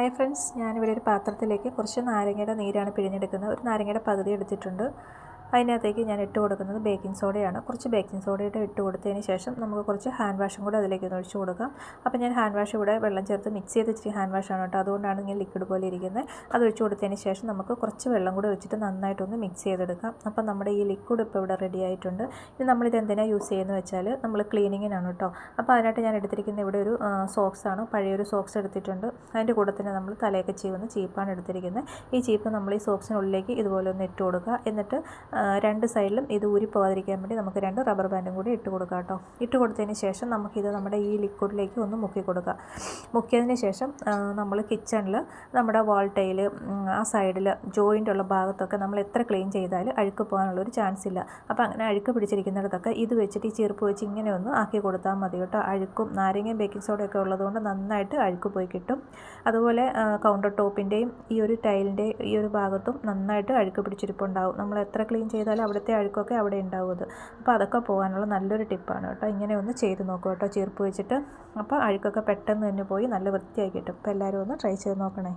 Hi friends ഞാനിവിടെ ഒരു പാത്രത്തിലേക്ക് കുറച്ച് നാരങ്ങയുടെ നീരാണ് പിഴിഞ്ഞെടുക്കുന്നത്. ഒരു നാരങ്ങയുടെ പകുതി എടുത്തിട്ടുണ്ട്. അതിനകത്തേക്ക് ഞാൻ ഇട്ട് കൊടുക്കുന്നത് ബേക്കിംഗ് സോഡയാണ്. കുറച്ച് ബേക്കിംഗ് സോഡയുടെ ഇട്ട് കൊടുത്തതിന് ശേഷം നമുക്ക് കുറച്ച് ഹാൻഡ് വാഷും കൂടെ അതിലേക്ക് ഒന്ന് ഒഴിച്ച് കൊടുക്കാം. അപ്പോൾ ഞാൻ ഹാൻഡ് വാഷ് ഇവിടെ വെള്ളം ചേർത്ത് മിക്സ് ചെയ്ത് ഇച്ചിരി ഹാൻഡ് വാഷാണ് കേട്ടോ. അതുകൊണ്ടാണ് ഇങ്ങനെ ലിക്വിഡ് പോലെ ഇരിക്കുന്നത്. അത് ഒഴിച്ച് കൊടുത്തതിന് ശേഷം നമുക്ക് കുറച്ച് വെള്ളം കൂടെ ഒഴിച്ചിട്ട് നന്നായിട്ടൊന്ന് മിക്സ് ചെയ്തെടുക്കാം. അപ്പോൾ നമ്മുടെ ഈ ലിക്വിഡ് ഇപ്പോൾ ഇവിടെ റെഡി ആയിട്ടുണ്ട്. ഇനി നമ്മളിത് എന്തിനാണ് യൂസ് ചെയ്യുന്നത് വെച്ചാൽ നമ്മൾ ക്ലീനിങ്ങിനാണ് കേട്ടോ. അപ്പോൾ അതിനായിട്ട് ഞാൻ എടുത്തിരിക്കുന്ന ഇവിടെ ഒരു സോക്സാണ് പഴയൊരു സോക്സ് എടുത്തിട്ടുണ്ട്. അതിന്റെ കൂടെ തന്നെ നമ്മൾ തലയൊക്കെ ചെയ്യുന്ന ചീപ്പാണ് എടുത്തിരിക്കുന്നത്. ഈ ചീപ്പ് നമ്മൾ ഈ സോക്സിനുള്ളിലേക്ക് ഇതുപോലെ ഒന്ന് ഇട്ട് കൊടുക്കുക. എന്നിട്ട് രണ്ട് സൈഡിലും ഇത് ഊരിപ്പോകാതിരിക്കാൻ വേണ്ടി നമുക്ക് രണ്ട് റബ്ബർ ബാൻഡും കൂടി ഇട്ട് കൊടുക്കാം കേട്ടോ. ഇട്ട് കൊടുത്തതിന് ശേഷം നമുക്കിത് നമ്മുടെ ഈ ലിക്വിഡിലേക്ക് ഒന്ന് മുക്കി കൊടുക്കുക മുക്കിയതിന് ശേഷം നമ്മൾ കിച്ചണിൽ നമ്മുടെ വാൾ ടൈൽ ആ സൈഡിൽ ജോയിന്റ് ഉള്ള ഭാഗത്തൊക്കെ നമ്മൾ എത്ര ക്ലീൻ ചെയ്താലും അഴുക്ക് പോകാനുള്ള ഒരു ചാൻസ് ഇല്ല. അപ്പോൾ അങ്ങനെ അഴുക്ക് പിടിച്ചിരിക്കുന്നിടത്തൊക്കെ ഇത് വെച്ചിട്ട് ഈ ചെറുപ്പ് വെച്ച് ഇങ്ങനെ ഒന്ന് ആക്കി കൊടുത്താൽ മതി കേട്ടോ. അഴുക്കും നാരങ്ങയും ബേക്കിംഗ് സോഡയൊക്കെ ഉള്ളതുകൊണ്ട് നന്നായിട്ട് അഴുക്ക് പോയി കിട്ടും. അതുപോലെ കൗണ്ടർ ടോപ്പിന്റെയും ഈ ഒരു ടൈലിന്റെ ഈ ഒരു ഭാഗത്തും നന്നായിട്ട് അഴുക്ക് പിടിച്ചിരിപ്പുണ്ടാവും. നമ്മൾ എത്ര ക്ലീൻ ചെയ്താലും അവിടുത്തെ അഴുക്കൊക്കെ അവിടെ ഉണ്ടാവും അപ്പോൾ അതൊക്കെ പോകാനുള്ള നല്ലൊരു ടിപ്പാണ് കേട്ടോ. ഇങ്ങനെ ഒന്ന് ചെയ്ത് നോക്കുക കേട്ടോ. ചെറുപ്പ് വെച്ചിട്ട് അപ്പോൾ അഴുക്കൊക്കെ പെട്ടെന്ന് തന്നെ പോയി നല്ല വൃത്തിയായി കിട്ടും അപ്പോൾ എല്ലാവരും ഒന്ന് ട്രൈ ചെയ്ത് നോക്കണേ.